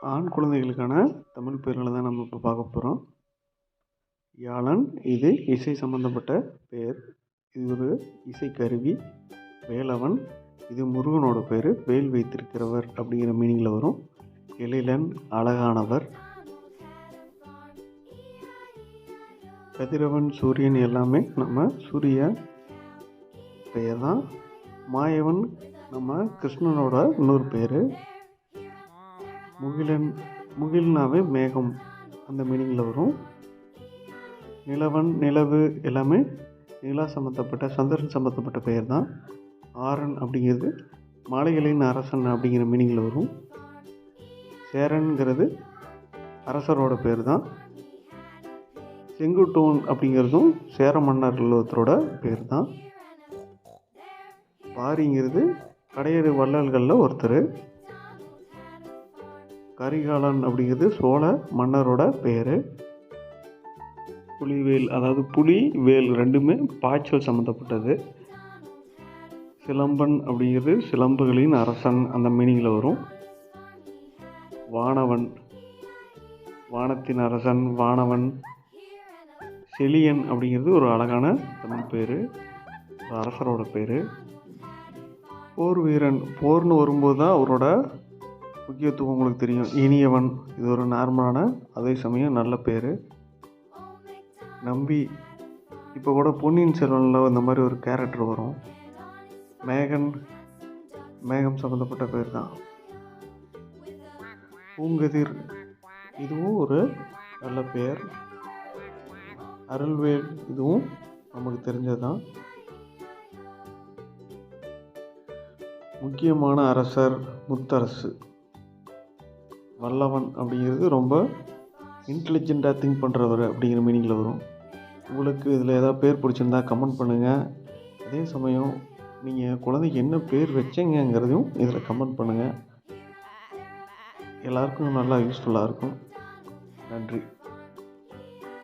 ஆண் குழந்தைகளுக்கான தமிழ் பெயர்களை தான் நம்ம இப்போ பார்க்க போகிறோம் யாழன் இது இசை சம்மந்தப்பட்ட பெயர். இது ஒரு இசைக்கருவி வேலவன் இது முருகனோட பேர். வேல் வைத்திருக்கிறவர் அப்படிங்கிற மீனிங்கில் வரும். எழிலன் அழகானவர். கதிரவன் சூரியன் எல்லாமே நம்ம சூரிய பெயர் தான் மாயவன் நம்ம கிருஷ்ணனோட இன்னொரு பேர். முகிலன் முகில்னாவே மேகம். அந்த மீனிங்கில் வரும். நிலவன் நிலவு எல்லாமே நிலா சம்மந்தப்பட்ட சந்திரன் சம்மந்தப்பட்ட பெயர் தான் ஆரன் அப்படிங்கிறது மாலைகளின் அரசன் அப்படிங்கிற மீனிங்கில் வரும். சேரன்கிறது அரசரோட பேர் தான் செங்குட்டோன் அப்படிங்கிறதும் சேர மன்னர்கள் ஒருத்தரோட பேர் தான் பாரிங்கிறது கடையறு வள்ளல்களில் ஒருத்தர். கரிகாலன் அப்படிங்கிறது சோழ மன்னரோட பேர். புலிவேல் அதாவது புலி வேல் ரெண்டுமே பாய்ச்சல் சம்மந்தப்பட்டது சிலம்பன் அப்படிங்கிறது சிலம்புகளின் அரசன் அந்த மீனிங்கில் வரும். வானவன் வானத்தின் அரசன் வானவன். செலியன் அப்படிங்கிறது ஒரு அழகான தமிழ் பேர் ஒரு அரசரோட பேர். போர் வீரன் போர்னு வரும்போது தான் அவரோட முக்கியத்துவம் உங்களுக்கு தெரியும். இனியவன் இது ஒரு நார்மலான அதே சமயம் நல்ல பேர். நம்பி இப்போ கூட பொன்னியின் செல்வனில் இந்த மாதிரி ஒரு கேரக்டர் வரும். மேகன் மேகம் சம்மந்தப்பட்ட பேர் தான். பூங்கதிர் இதுவும் ஒரு நல்ல பேர். அருள்வேல் இதுவும் நமக்கு தெரிஞ்சது தான் முக்கியமான அரசர் முத்தரசு. வல்லவன் அப்படிங்கிறது ரொம்ப இன்டெலிஜெண்ட்டாக திங்க் பண்ணுறவர் அப்படிங்கிற மீனிங்கில் வரும். உங்களுக்கு இதில் ஏதாவது பேர் பிடிச்சிருந்தா கமெண்ட் பண்ணுங்கள் அதே சமயம் நீங்கள் குழந்தைக்கு என்ன பேர் வச்சீங்கங்கிறதையும் இதில் கமெண்ட் பண்ணுங்கள் எல்லாருக்கும் நல்லா யூஸ்ஃபுல்லாக இருக்கும். நன்றி.